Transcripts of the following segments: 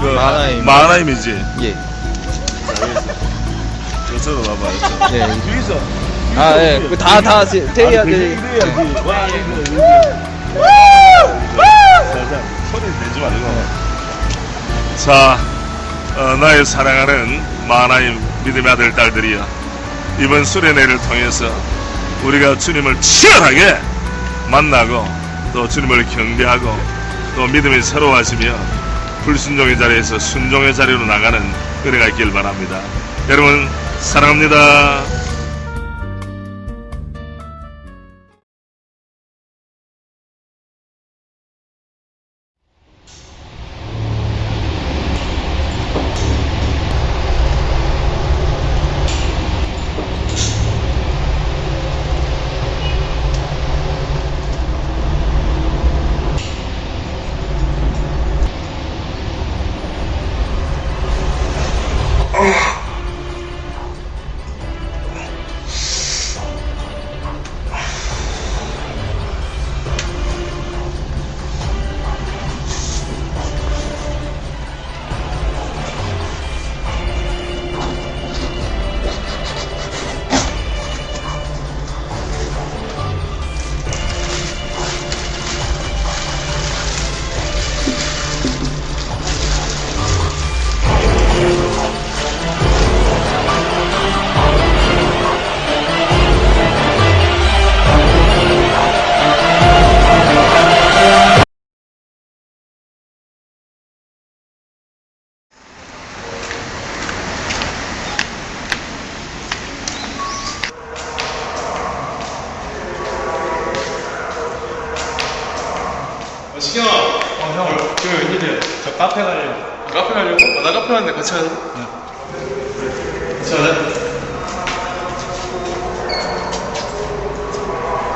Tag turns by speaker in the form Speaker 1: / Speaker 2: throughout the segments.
Speaker 1: 그
Speaker 2: 마하나임.
Speaker 1: 마하나임이지.
Speaker 2: 예.
Speaker 1: 저쪽으로 봐봐.
Speaker 2: 예.
Speaker 1: 여기서.
Speaker 2: 아, 예. 그 다, 다, 대해야 돼.
Speaker 1: 이래야지. 와, 이거. 살살 소리 내지 말고. 자, 어, 나의 사랑하는 마하나임 믿음의 아들 딸들이여. 이번 수련회를 통해서 우리가 주님을 치열하게 만나고 또 주님을 경배하고 또 믿음이 새로워지며 불순종의 자리에서 순종의 자리로 나가는 은혜가 있길 바랍니다. 여러분 사랑합니다.
Speaker 3: 어, 형, 그 웬일이야? 저 카페 가려고. 카페 가려고? 어, 나 카페 갔는데 같이 가자. 같이 가자.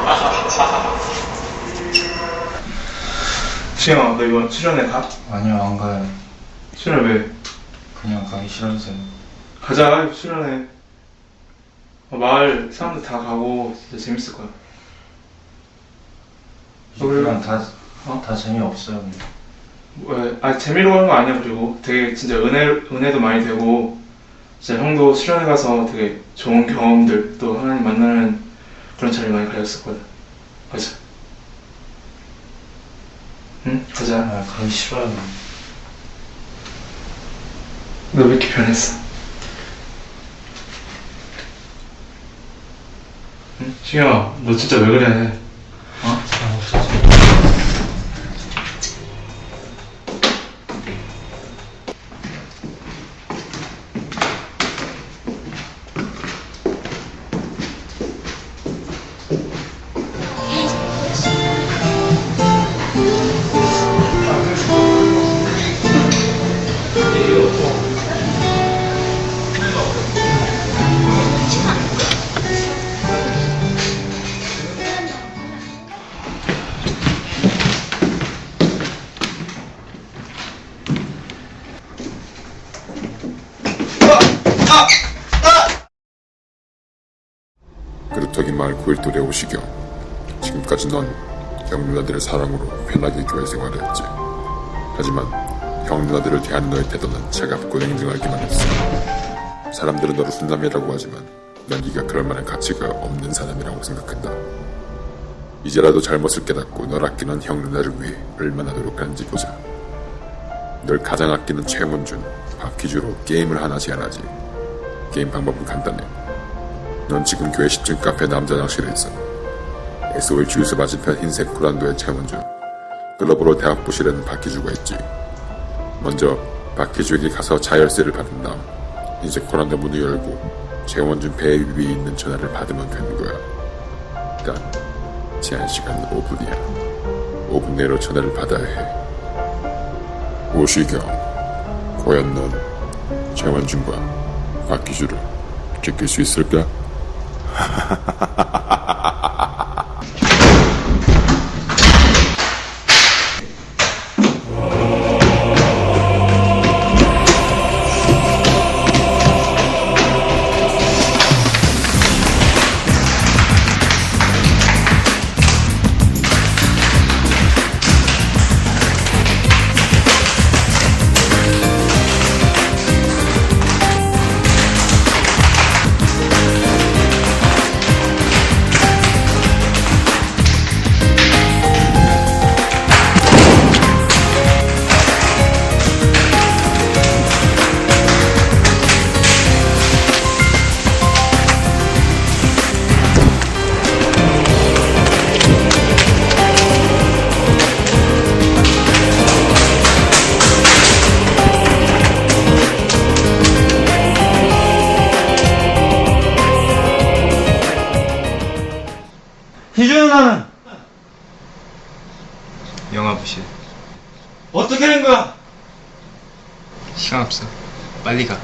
Speaker 3: 시경아, 너 이번 출연회 가?
Speaker 4: 아니요 안 가요
Speaker 3: 출연 왜?
Speaker 4: 그냥 가기 싫어서요
Speaker 3: 가자, 출연회. 어, 마을 사람들 다 가고 진짜 재밌을 거야.
Speaker 4: 그냥 다,
Speaker 3: 어?
Speaker 4: 다 재미없어요
Speaker 3: 왜? 아 재미로 하는 거 아니야 그리고 되게 진짜 은혜 은혜도 많이 되고 진짜 형도 수련회 가서 되게 좋은 경험들 또 하나님 만나는 그런 자리 많이 가졌을 거야. 가자. 응? 가자.
Speaker 4: 아 가기 싫어요
Speaker 3: 너 왜 이렇게 변했어? 응? 시경아, 너 진짜 왜 그래?
Speaker 5: 그루터기 마을 9일 또래 오시겨 지금까지 넌 형 누나들의 사랑으로 편하게 교회 생활을 했지. 하지만 형 누나들을 대하는 너의 태도는 차갑고 냉정하기만 했어. 사람들은 너를 순남이라고 하지만 난 네가 그럴 만한 가치가 없는 사람이라고 생각한다. 이제라도 잘못을 깨닫고 널 아끼는 형 누나를 위해 얼마나 노력하는지 보자. 널 가장 아끼는 최문준, 박희주로 게임을 하나 제안하지. 게임 방법은 간단해 넌 지금 교회 10층 카페 남자 낚시를 있어. SOL 주유소 맞은편 흰색 코란도의 최문주. 클럽으로 대학 부실에는 박희주가 있지. 먼저 박희주에게 가서 자열쇠를 받은 다음 흰색 코란도 문을 열고 최원준 배 위에 있는 전화를 받으면 되는 거야. 단 제한 시간은 5분이야. 5분 내로 전화를 받아야 해. 오시경, 과연 넌 최원준과 박희주를 지킬 수 있을까?
Speaker 3: ha ha ha ha 누나는
Speaker 4: 영화 부실.
Speaker 3: 어떻게 된 거야?
Speaker 4: 시간 없어. 빨리 가.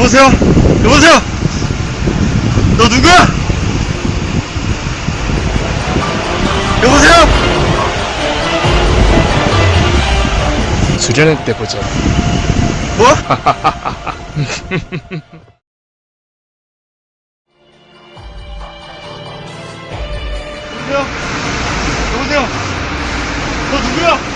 Speaker 3: 여보세요? 여보세요? 너 누구야? 여보세요?
Speaker 6: 수련회 때 보자.
Speaker 3: 뭐? 여보세요? 여보세요? 너 누구야?